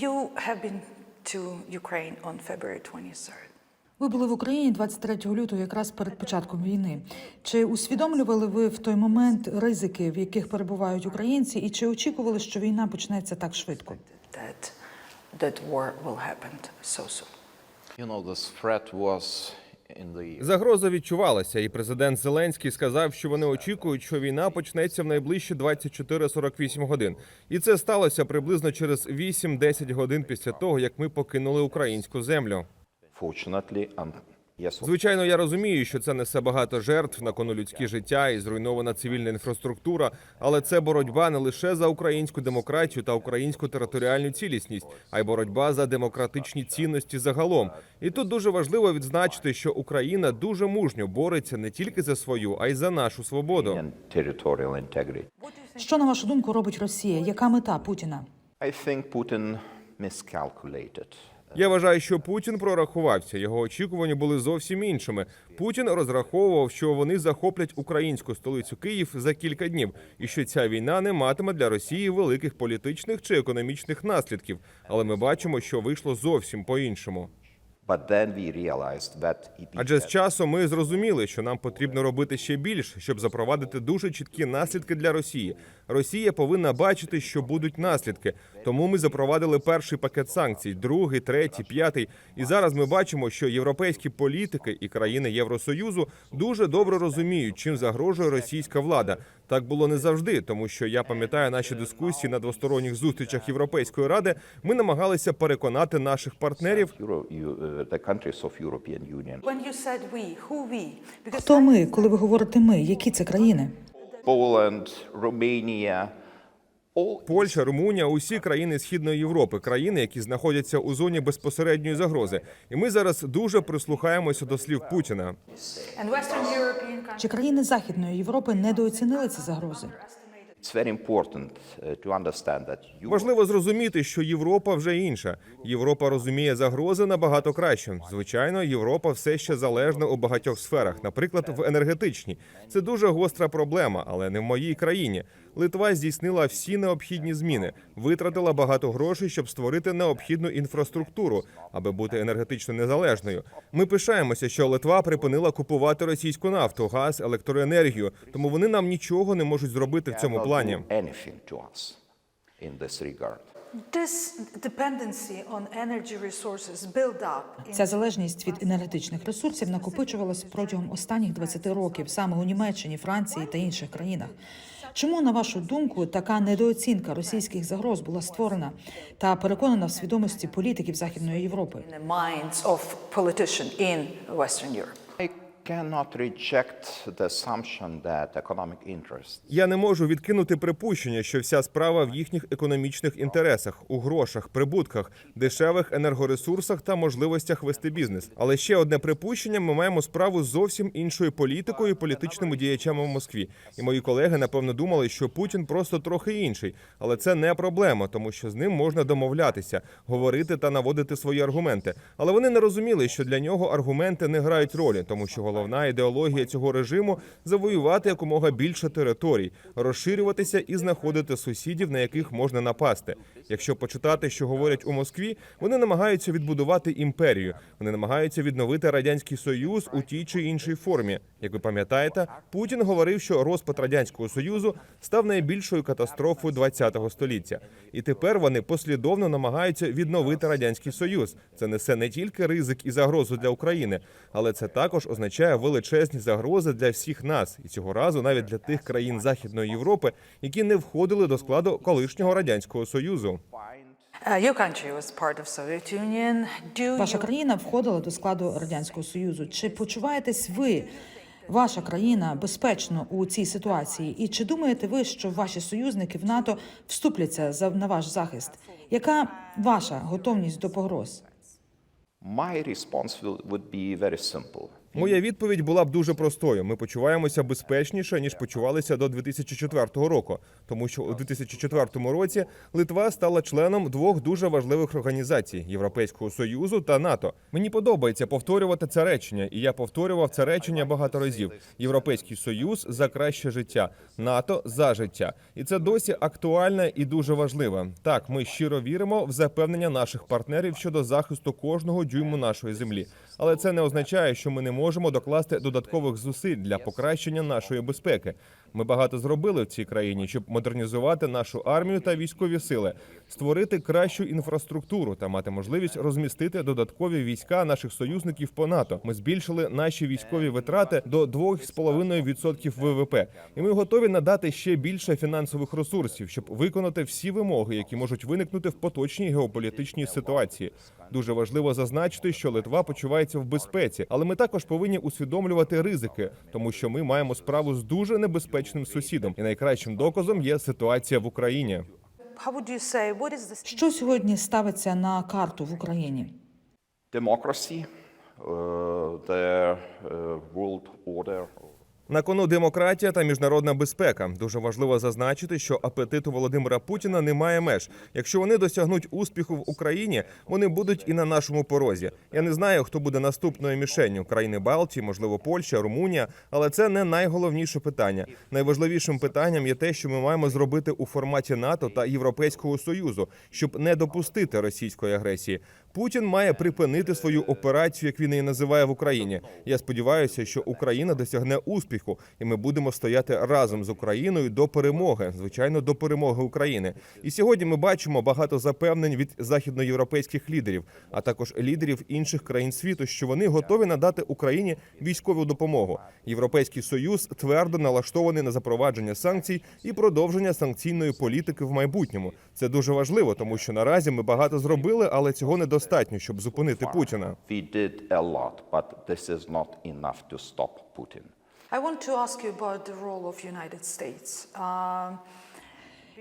You have been to Ukraine on February 23rd. Ви були в Україні 23 лютого, якраз перед початком війни. Чи усвідомлювали ви в той момент ризики, в яких перебувають українці, і чи очікували, що війна почнеться так швидко? That that war will happen so soon. You know, this threat was Загроза відчувалася, і президент Зеленський сказав, що вони очікують, що війна почнеться в найближчі 24-48 годин. І це сталося приблизно через 8-10 годин після того, як ми покинули українську землю. Звичайно, я розумію, що це несе багато жертв на кону людські життя і зруйнована цивільна інфраструктура, але це боротьба не лише за українську демократію та українську територіальну цілісність, а й боротьба за демократичні цінності загалом. І тут дуже важливо відзначити, що Україна дуже мужньо бореться не тільки за свою, а й за нашу свободу. Що на вашу думку робить Росія? Яка мета Путіна? I think Putin miscalculated. Я вважаю, що Путін прорахувався. Його очікування були зовсім іншими. Путін розраховував, що вони захоплять українську столицю Київ за кілька днів, і що ця війна не матиме для Росії великих політичних чи економічних наслідків. Але ми бачимо, що вийшло зовсім по-іншому. But Адже з часом ми зрозуміли, що нам потрібно робити ще більше, щоб запровадити дуже чіткі наслідки для Росії. Росія повинна бачити, що будуть наслідки. Тому ми запровадили перший пакет санкцій, другий, третій, п'ятий. І зараз ми бачимо, що європейські політики і країни Євросоюзу дуже добре розуміють, чим загрожує російська влада. Так було не завжди, тому що я пам'ятаю наші дискусії на двосторонніх зустрічах Європейської ради. Ми намагалися переконати наших партнерів. Because Хто ми, коли ви говорите ми? Які це країни? Poland, Romania, Польща, Румунія, усі країни Східної Європи, країни, які знаходяться у зоні безпосередньої загрози. І ми зараз дуже прислухаємося до слів Путіна. Чи країни Західної Європи недооцінили ці загрози? uh, Важливо зрозуміти, що Європа вже інша. Європа розуміє загрози набагато краще. Звичайно, Європа все ще залежна у багатьох сферах, наприклад, в енергетичній. Це дуже гостра проблема, але не в моїй країні. Литва здійснила всі необхідні зміни, витратила багато грошей, щоб створити необхідну інфраструктуру, аби бути енергетично незалежною. Ми пишаємося, що Литва припинила купувати російську нафту, газ, електроенергію, тому вони нам нічого не можуть зробити в цьому плані. Ця залежність від енергетичних ресурсів накопичувалась протягом останніх 20 років саме у Німеччині, Франції та інших країнах. Чому, на вашу думку, така недооцінка російських загроз була створена та переконана в свідомості політиків Західної Європи? Я не можу відкинути припущення, що вся справа в їхніх економічних інтересах, у грошах, прибутках, дешевих енергоресурсах та можливостях вести бізнес. Але ще одне припущення: ми маємо справу з зовсім іншою політикою політичними діячами в Москві. І мої колеги напевно думали, що Путін просто трохи інший, але це не проблема, тому що з ним можна домовлятися, говорити та наводити свої аргументи. Але вони не розуміли, що для нього аргументи не грають ролі, тому що головна ідеологія цього режиму завоювати якомога більше територій, розширюватися і знаходити сусідів, на яких можна напасти. Якщо почитати, що говорять у Москві, вони намагаються відбудувати імперію. Вони намагаються відновити радянський союз у тій чи іншій формі. Як ви пам'ятаєте, Путін говорив, що розпад радянського союзу став найбільшою катастрофою ХХ століття, і тепер вони послідовно намагаються відновити радянський союз. Це несе не тільки ризик і загрозу для України, але це також означає величезні загрози для всіх нас, і цього разу навіть для тих країн Західної Європи, які не входили до складу колишнього радянського союзу. Uh, Ваша країна входила до складу радянського союзу. Чи почуваєтесь ви, ваша країна, безпечно у цій ситуації? І чи думаєте ви, що ваші союзники в НАТО вступляться за на ваш захист? Яка ваша готовність до погроз? My response would be very simple. Моя відповідь була б дуже простою. Ми почуваємося безпечніше ніж почувалися до 2004 року, тому що у 2004 році Литва стала членом двох дуже важливих організацій Європейського союзу та НАТО. Мені подобається повторювати це речення, і я повторював це речення багато разів. Європейський союз за краще життя, НАТО за життя, і це досі актуальне і дуже важливе. Так, ми щиро віримо в запевнення наших партнерів щодо захисту кожного дюйму нашої землі, але це не означає, що ми не можемо докласти додаткових зусиль для покращення нашої безпеки. Ми багато зробили в цій країні, щоб модернізувати нашу армію та військові сили, створити кращу інфраструктуру та мати можливість розмістити додаткові війська наших союзників по НАТО. Ми збільшили наші військові витрати до 2,5% ВВП, і ми готові надати ще більше фінансових ресурсів, щоб виконати всі вимоги, які можуть виникнути в поточній геополітичній ситуації. Дуже важливо зазначити, що Литва почувається в безпеці, але ми також повинні усвідомлювати ризики, тому що ми маємо справу з дуже небезпечним сусідом, і найкращим доказом є ситуація в Україні. Що сьогодні ставиться на карту в Україні? Uh, the uh, world order. На кону демократія та міжнародна безпека. Дуже важливо зазначити, що апетиту Володимира Путіна немає меж. Якщо вони досягнуть успіху в Україні, вони будуть і на нашому порозі. Я не знаю, хто буде наступною мішенню країни Балтії, можливо, Польща, Румунія, але це не найголовніше питання. Найважливішим питанням є те, що ми маємо зробити у форматі НАТО та Європейського союзу, щоб не допустити російської агресії. Путін має припинити свою операцію, як він її називає в Україні. Я сподіваюся, що Україна досягне успіху, і ми будемо стояти разом з Україною до перемоги, звичайно, до перемоги України. І сьогодні ми бачимо багато запевнень від західноєвропейських лідерів, а також лідерів інших країн світу, що вони готові надати Україні військову допомогу. Європейський союз твердо налаштований на запровадження санкцій і продовження санкційної політики в майбутньому. Це дуже важливо, тому що наразі ми багато зробили, але цього недостатньо, щоб зупинити Путіна. We did a lot, but this is not enough to stop Putin. I want to ask you about the role of United States. Um,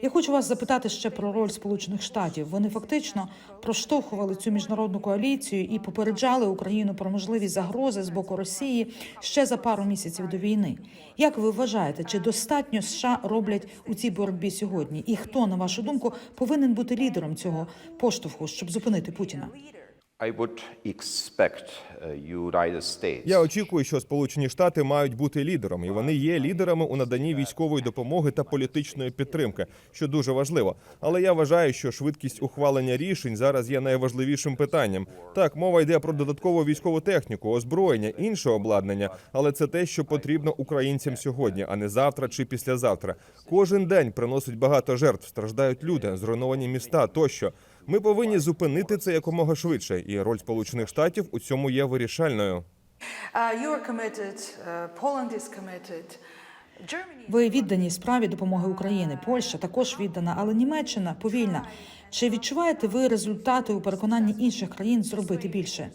Я хочу вас запитати ще про роль Сполучених Штатів. Вони фактично проштовхували цю міжнародну коаліцію і попереджали Україну про можливі загрози з боку Росії ще за пару місяців до війни. Як ви вважаєте, чи достатньо США роблять у цій боротьбі сьогодні? І хто, на вашу думку, повинен бути лідером цього поштовху, щоб зупинити Путіна? Uh. Я очікую, що Сполучені Штати мають бути лідером, і вони є лідерами у наданні військової допомоги та політичної підтримки, що дуже важливо. Але я вважаю, що швидкість ухвалення рішень зараз є найважливішим питанням. Так, мова йде про додаткову військову техніку, озброєння, інше обладнання, але це те, що потрібно українцям сьогодні, а не завтра чи післязавтра. Кожен день приносить багато жертв, страждають люди, зруйновані міста тощо. Ми повинні зупинити це якомога швидше, і роль Сполучених Штатів у цьому є вирішальною. uh, uh. Ви віддані справі допомоги України. Польща також віддана, але Німеччина повільна. Чи відчуваєте ви результати у переконанні інших країн зробити більше?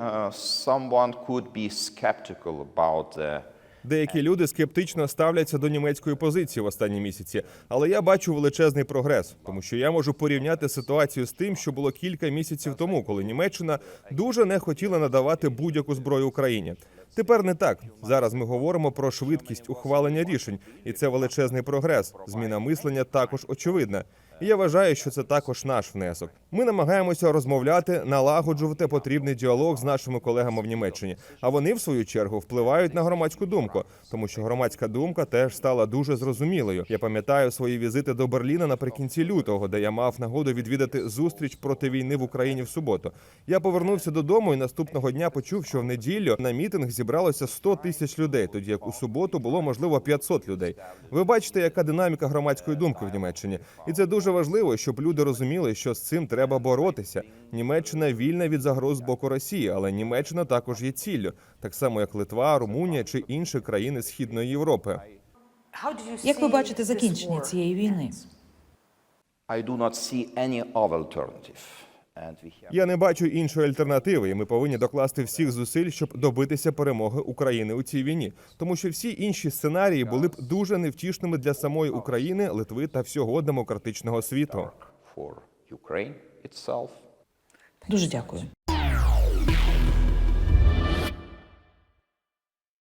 Uh, someone could be skeptical about the Деякі люди скептично ставляться до німецької позиції в останні місяці, але я бачу величезний прогрес, тому що я можу порівняти ситуацію з тим, що було кілька місяців тому, коли Німеччина дуже не хотіла надавати будь-яку зброю Україні. Тепер не так. Зараз ми говоримо про швидкість ухвалення рішень, і це величезний прогрес. Зміна мислення також очевидна. І я вважаю, що це також наш внесок. Ми намагаємося розмовляти, налагоджувати потрібний діалог з нашими колегами в Німеччині. А вони, в свою чергу, впливають на громадську думку, тому що громадська думка теж стала дуже зрозумілою. Я пам'ятаю свої візити до Берліна наприкінці лютого, де я мав нагоду відвідати зустріч проти війни в Україні в суботу. Я повернувся додому і наступного дня почув, що в неділю на мітинг зібралося 100 тисяч людей, тоді як у суботу було можливо 500 людей. Ви бачите, яка динаміка громадської думки в Німеччині, і це дуже важливо, щоб люди розуміли, що з цим треба боротися. Німеччина вільна від загроз з боку Росії, але Німеччина також є ціллю, так само як Литва, Румунія чи інші країни Східної Європи. Як ви бачите закінчення цієї війни? I do not see any other alternative. Я не бачу іншої альтернативи, і ми повинні докласти всіх зусиль, щоб добитися перемоги України у цій війні, тому що всі інші сценарії були б дуже невтішними для самої України, Литви та всього демократичного світу. Дуже дякую.